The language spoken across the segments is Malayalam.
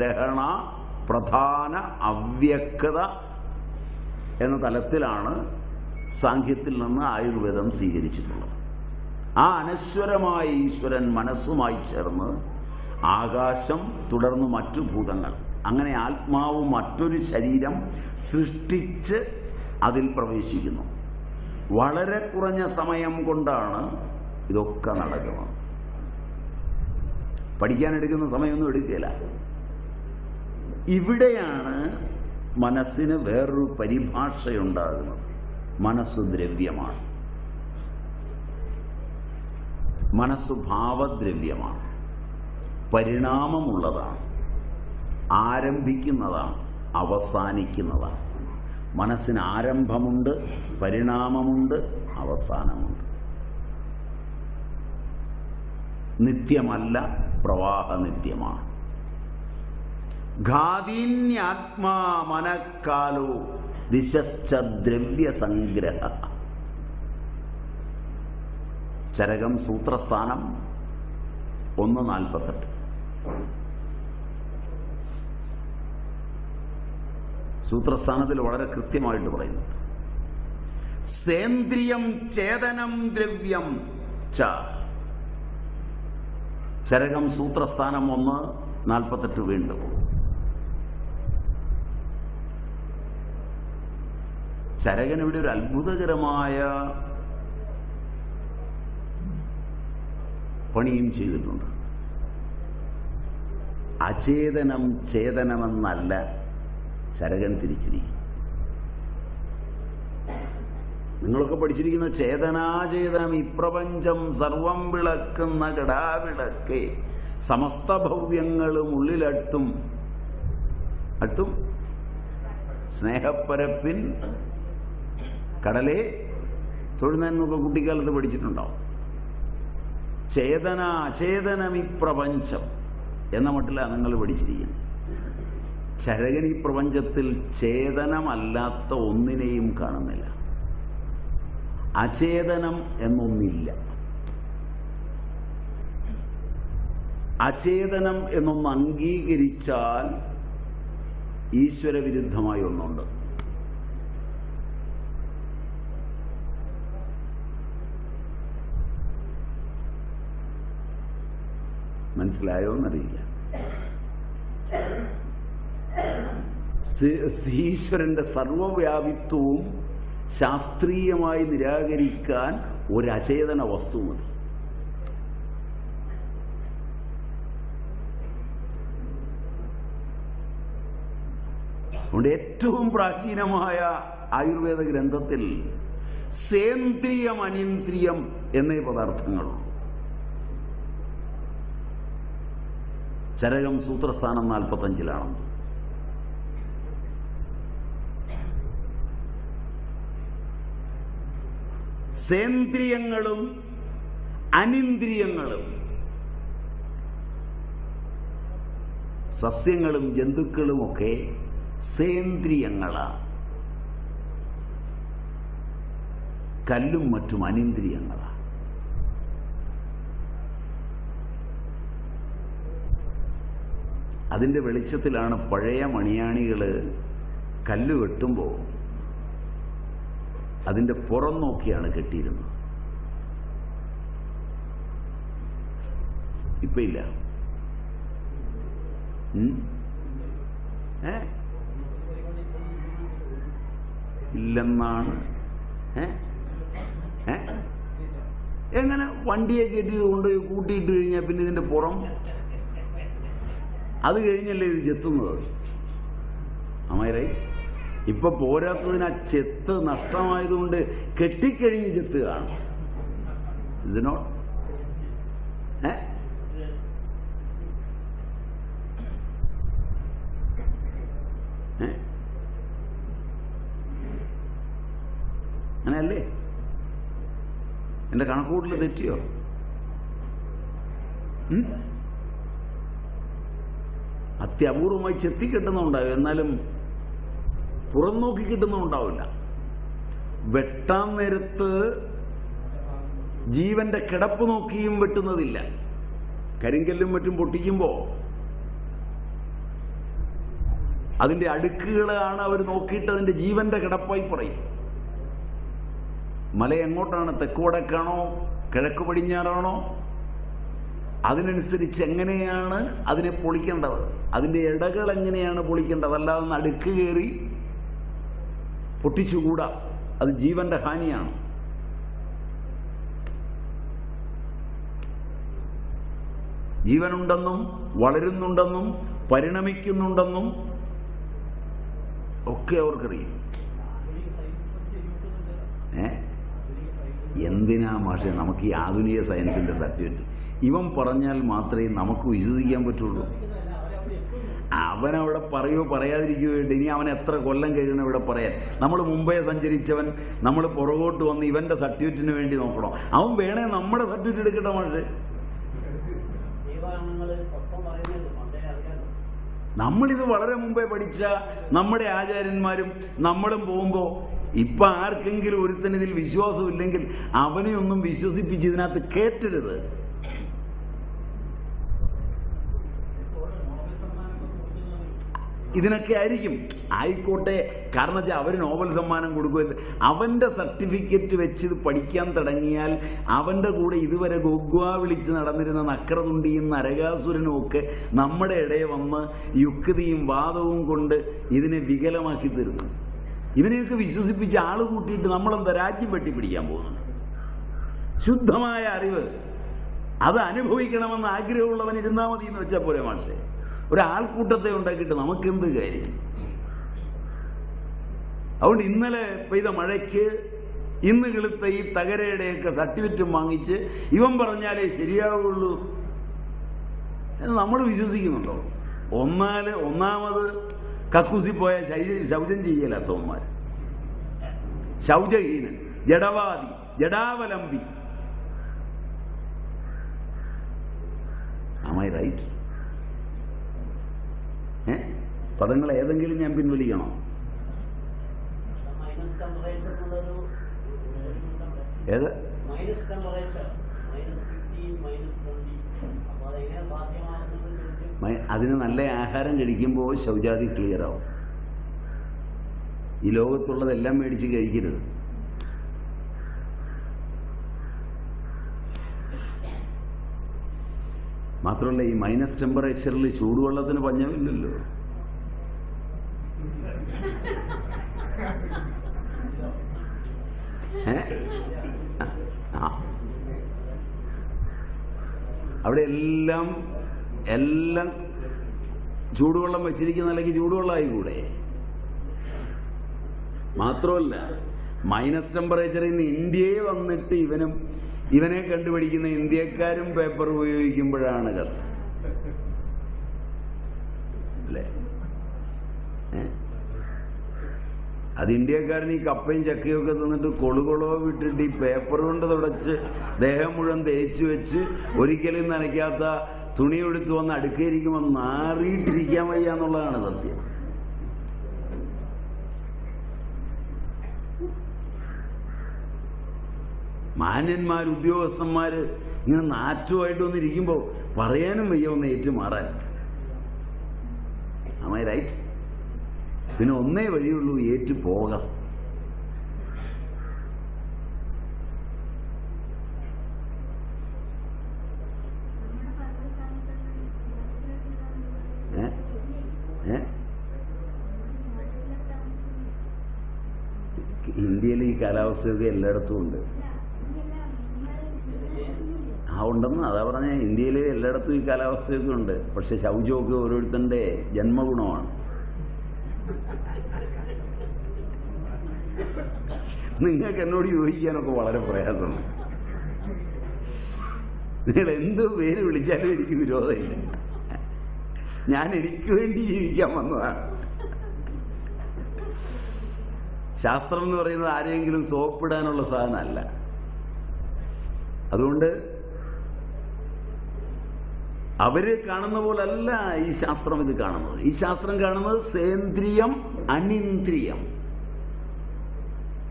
ഗ്രഹണ പ്രധാന അവ്യക്തത എന്ന തലത്തിലാണ് സാഖ്യത്തിൽ നിന്ന് ആയുർവേദം സ്വീകരിച്ചിട്ടുള്ളത്. ആ അനശ്വരമായ ഈശ്വരൻ മനസ്സുമായി ചേർന്ന് ആകാശം തുടർന്ന് മറ്റു ഭൂതങ്ങൾ അങ്ങനെ ആത്മാവ് മറ്റൊരു ശരീരം സൃഷ്ടിച്ച് അതിൽ പ്രവേശിക്കുന്നു. വളരെ കുറഞ്ഞ സമയം കൊണ്ടാണ് ഇതൊക്കെ നടക്കുന്നത്. പഠിക്കാനെടുക്കുന്ന സമയമൊന്നും എടുക്കില്ല ഇവിടെയാണ് മനസ്സിന് വേറൊരു പരിഭാഷയുണ്ടാകുന്നത്. മനസ്സ് ദ്രവ്യമാണ്. മനസ്സ് ഭാവദ്രവ്യമാണ്. പരിണാമമുള്ളതാണ്. ആരംഭിക്കുന്നതാണ്. അവസാനിക്കുന്നതാണ്. മനസ്സിന് ആരംഭമുണ്ട് പരിണാമമുണ്ട് അവസാനമുണ്ട്. നിത്യമല്ല പ്രവാഹ നിത്യമാണ് ഘാതീന്യാത്മാ മനക്കാലോ ദിശശ്ച ദ്രവ്യസംഗ്രഹ ചരകം സൂത്രസ്ഥാനം ഒന്ന് നാൽപ്പത്തെട്ട് സൂത്രസ്ഥാനത്തിൽ വളരെ കൃത്യമായിട്ട് പറയുന്നു. സേന്ദ്രിയം ചേതനം ദ്രവ്യം ച. ചരകം സൂത്രസ്ഥാനം ഒന്ന് നാൽപ്പത്തെട്ട് വീണ്ടും. ചരകൻ ഇവിടെ ഒരു അത്ഭുതകരമായ പണിയും ചെയ്തിട്ടുണ്ട്. അചേതനം ചേതനമെന്നല്ല ചരകൻ തിരിച്ചിരിക്കും നിങ്ങളൊക്കെ പഠിച്ചിരിക്കുന്ന ചേതനാചേതനം ഇപ്രപഞ്ചം സർവം വിളക്കുന്ന കടാവിളക്കെ സമസ്ത ഭവ്യങ്ങളും ഉള്ളിലട്ടും. അടുത്തും സ്നേഹപ്പരപ്പിൻ കടലെ തൊഴുന്നൊക്കെ കുട്ടിക്കാലത്ത് പഠിച്ചിട്ടുണ്ടാവും. ചേതന അചേതനം ഈ പ്രപഞ്ചം എന്ന മട്ടിലാണ് നിങ്ങൾ പഠിച്ചിരിക്കുന്നത്. ചരകൻ ഈ പ്രപഞ്ചത്തിൽ ചേതനമല്ലാത്ത ഒന്നിനെയും കാണുന്നില്ല. അചേതനം എന്നൊന്നില്ല. അചേതനം എന്നൊന്ന് അംഗീകരിച്ചാൽ ഈശ്വരവിരുദ്ധമായി ഒന്നുണ്ട്. മനസ്സിലായോ എന്നറിയില്ല ഈശ്വരന്റെ സർവവ്യാപിത്വവും ശാസ്ത്രീയമായി നിരാകരിക്കാൻ ഒരചേതന വസ്തു മതി അതുകൊണ്ട് ഏറ്റവും പ്രാചീനമായ ആയുർവേദ ഗ്രന്ഥത്തിൽ സേന്ദ്രിയം അനീന്ദ്രിയം എന്നീ പദാർത്ഥങ്ങളുള്ളൂ ചരകം സൂത്രസ്ഥാനം നാൽപ്പത്തഞ്ചിലാണെന്ന് സേന്ദ്രിയങ്ങളും അനിന്ദ്രിയങ്ങളും സസ്യങ്ങളും ജന്തുക്കളുമൊക്കെ സേന്ദ്രിയങ്ങളാണ്. കല്ലും മറ്റും അനിന്ദ്രിയങ്ങളാണ്. അതിന്റെ വെളിച്ചത്തിലാണ് പഴയ മണിയാണികൾ കല്ല് വെട്ടുമ്പോൾ അതിന്റെ പുറം നോക്കിയാണ് കെട്ടിയിരുന്നത്. ഇപ്പം ഇല്ല. ഇല്ലെന്നാണ്. എങ്ങനെ വണ്ടിയെ കെട്ടിയത് കൊണ്ടുപോയി കൂട്ടിയിട്ട് കഴിഞ്ഞാൽ പിന്നെ ഇതിന്റെ പുറം? അത് കഴിഞ്ഞല്ലേ ഇത് ചെത്തുന്നത്? അമ്മയറേ ഇപ്പൊ പോരാത്തതിന് ആ ചെത്ത് നഷ്ടമായതുകൊണ്ട് കെട്ടിക്കഴിഞ്ഞ് ചെത്തുകയാണ്. ഏ? അങ്ങനെയല്ലേ? എന്റെ കണക്കൂട്ടിൽ തെറ്റിയോ? അത്യപൂർവമായി ചെത്തി കിട്ടുന്നുണ്ടാവും എന്നാലും പുറം നോക്കി കിട്ടുന്നുണ്ടാവില്ല വെട്ടാൻ നേരത്ത് ജീവന്റെ കിടപ്പ് നോക്കിയും വെട്ടുന്നതില്ല. കരിങ്കല്ലും മറ്റും പൊട്ടിക്കുമ്പോൾ അതിന്റെ അടുക്കുകളാണ് അവർ നോക്കിയിട്ട് അതിന്റെ ജീവന്റെ കിടപ്പായി പറയും. മല എങ്ങോട്ടാണ് തെക്ക് വടക്കാണോ കിഴക്ക് പടിഞ്ഞാറാണോ അതിനനുസരിച്ച് എങ്ങനെയാണ് അതിനെ പൊളിക്കേണ്ടത്? അതിന്റെ ഇടകൾ എങ്ങനെയാണ് പൊളിക്കേണ്ടത്? അല്ലാതെ നടുക്ക് കയറി പൊട്ടിച്ചുകൂടാ. അത് ജീവന്റെ ഹാനിയാണ്. ജീവനുണ്ടെന്നും വളരുന്നുണ്ടെന്നും പരിണമിക്കുന്നുണ്ടെന്നും ഒക്കെ അവർക്കറിയും ഏ എന്തിനാ മാഷെ? നമുക്ക് ഈ ആധുനിക സയൻസിന്റെ സർട്ടിഫിക്കറ്റ്. ഇവൻ പറഞ്ഞാൽ മാത്രമേ നമുക്ക് വിശ്വസിക്കാൻ പറ്റുള്ളൂ. അവനവിടെ പറയോ പറയാതിരിക്കുകയോ വേണ്ടി? ഇനി അവൻ എത്ര കൊല്ലം കഴിയണം ഇവിടെ പറയാൻ? നമ്മൾ മുംബൈ സഞ്ചരിച്ചവൻ നമ്മൾ പുറകോട്ട് വന്ന് ഇവന്റെ സർട്ടിഫിക്കറ്റിന് വേണ്ടി നോക്കണം. അവൻ വേണേ നമ്മുടെ സർട്ടിഫിക്കറ്റ് എടുക്കട്ടെ മാഷെ. നമ്മളിത് വളരെ മുമ്പേ പഠിച്ച നമ്മുടെ ആചാര്യന്മാരും നമ്മളും പോകുമ്പോൾ ഇപ്പൊ ആർക്കെങ്കിലും ഒരുത്തനിതിൽ വിശ്വാസമില്ലെങ്കിൽ അവനെ ഒന്നും വിശ്വസിപ്പിച്ച് ഇതിനകത്ത് കേറ്റരുത്. ഇതിനൊക്കെ ആയിരിക്കും. ആയിക്കോട്ടെ കാരണം വെച്ചാൽ അവർ നോബൽ സമ്മാനം കൊടുക്കുമല്ലോ അവന്റെ സർട്ടിഫിക്കറ്റ് വെച്ച് ഇത് പഠിക്കാൻ തുടങ്ങിയാൽ അവന്റെ കൂടെ ഇതുവരെ ഗോഗ്വ വിളിച്ച് നടന്നിരുന്ന നക്രതുണ്ടിയും നരകാസുരനും ഒക്കെ നമ്മുടെ ഇടയെ വന്ന് യുക്തിയും വാദവും കൊണ്ട് ഇതിനെ വികലമാക്കി തരുന്നു. ഇവനെയൊക്കെ വിശ്വസിപ്പിച്ച് ആൾ കൂട്ടിയിട്ട് നമ്മളെന്താ രാജ്യം വെട്ടിപ്പിടിക്കാൻ പോകുന്നു? ശുദ്ധമായ അറിവ്. അത് അനുഭവിക്കണമെന്ന് ആഗ്രഹമുള്ളവൻ ഇരുന്നാൽ മതി എന്ന് വെച്ചാൽ പോരെ മാഷേ. ഒരാൾക്കൂട്ടത്തെ ഉണ്ടാക്കിയിട്ട് നമുക്കെന്ത് കാര്യം? അതുകൊണ്ട് ഇന്നലെ പെയ്ത മഴയ്ക്ക് ഇന്ന് കിളുത്ത ഈ തകരയുടെയൊക്കെ സർട്ടിഫിക്കറ്റും വാങ്ങിച്ച് ഇവൻ പറഞ്ഞാലേ ശരിയാവുള്ളൂ എന്ന് നമ്മൾ വിശ്വസിക്കുന്നുണ്ടോ? ഒന്നാൽ ഒന്നാമത് കക്കൂസി പോയ ശൗചം ചെയ്യലാത്തവന്മാർ ശൗചഹീനൻ ജഡവാദി ജഡാവലംബി. റൈറ്റ് ഏ? പദങ്ങൾ ഏതെങ്കിലും ഞാൻ പിൻവലിക്കണോ. ഏത്? അതിന് നല്ല ആഹാരം കഴിക്കുമ്പോൾ ശൗചാതി ക്ലിയർ ആവും. ഈ ലോകത്തുള്ളതെല്ലാം മേടിച്ച് കഴിക്കരുത്. മാത്രമല്ല ഈ മൈനസ് ടെമ്പറേച്ചറിൽ ചൂടുവെള്ളത്തിന് പഞ്ഞമില്ലല്ലോ. അവിടെ എല്ലാം എല്ലാം ചൂടുവെള്ളം വെച്ചിരിക്കുന്ന അല്ലെങ്കിൽ ചൂടുവെള്ളമായി കൂടെ മാത്രമല്ല മൈനസ് ടെമ്പറേച്ചറിൽ നിന്ന് ഇന്ത്യയെ വന്നിട്ട് ഇവനും ഇവനെ കണ്ടുപിടിക്കുന്ന ഇന്ത്യക്കാരും പേപ്പർ ഉപയോഗിക്കുമ്പോഴാണ് കഷ്ടം അല്ലേ? അത് ഇന്ത്യക്കാരൻ ഈ കപ്പയും ചക്കയും ഒക്കെ തിന്നിട്ട് കൊളുകൊളോ വിട്ടിട്ട് ഈ പേപ്പർ കൊണ്ട് തുടച്ച് ദേഹം മുഴുവൻ തേച്ച് വെച്ച് ഒരിക്കലും നനയ്ക്കാത്ത തുണി എടുത്തു വന്ന് അടുക്കയിരിക്കുമ്പോൾ നാറിയിട്ടിരിക്കാൻ വയ്യ എന്നുള്ളതാണ് സത്യം. മാന്യന്മാർ ഉദ്യോഗസ്ഥന്മാര് ഇങ്ങനെ നാറ്റുമായിട്ട് വന്നിരിക്കുമ്പോൾ പറയാനും വയ്യ ഒന്ന് ഏറ്റുമാറാൻ. അമ്മ റൈറ്റ് പിന്നെ ഒന്നേ വഴിയുള്ളൂ ഏറ്റു പോകാം. ഇന്ത്യയിൽ ഈ കാലാവസ്ഥയൊക്കെ എല്ലായിടത്തും ഉണ്ട്. ഉണ്ടെന്ന് അതാ പറഞ്ഞ ഇന്ത്യയിൽ എല്ലായിടത്തും ഈ കാലാവസ്ഥയൊക്കെ ഉണ്ട്. പക്ഷെ ശൗചമൊക്കെ ഓരോരുത്തരുടെ ജന്മഗുണമാണ്. നിങ്ങൾക്ക് എന്നോട് യോജിക്കാനൊക്കെ വളരെ പ്രയാസമാണ് നിങ്ങൾ എന്ത് പേര് വിളിച്ചാലും എനിക്ക് വിരോധമില്ല. ഞാൻ എനിക്ക് വേണ്ടി ജീവിക്കാൻ വന്നതാണ്. ശാസ്ത്രം എന്ന് പറയുന്നത് ആരെയെങ്കിലും സോപ്പിടാനുള്ള സാധനമല്ല. അതുകൊണ്ട് അവർ കാണുന്ന പോലല്ല ഈ ശാസ്ത്രം ഇത് കാണുന്നത്. ഈ ശാസ്ത്രം കാണുന്നത് സേന്ദ്രിയം അനിന്ദ്രിയം.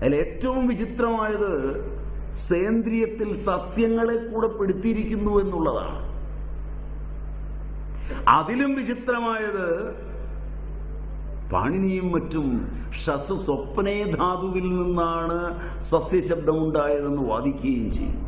അതിൽ ഏറ്റവും വിചിത്രമായത് സേന്ദ്രിയത്തിൽ സസ്യങ്ങളെ കൂടെ പെടുത്തിയിരിക്കുന്നു എന്നുള്ളതാണ്. അതിലും വിചിത്രമായത് പാണിനിയും മറ്റും ഷസ് സ്വപ്നേ ധാതുവിൽ നിന്നാണ് സസ്യശബ്ദമുണ്ടായതെന്ന് വാദിക്കുകയും ചെയ്യും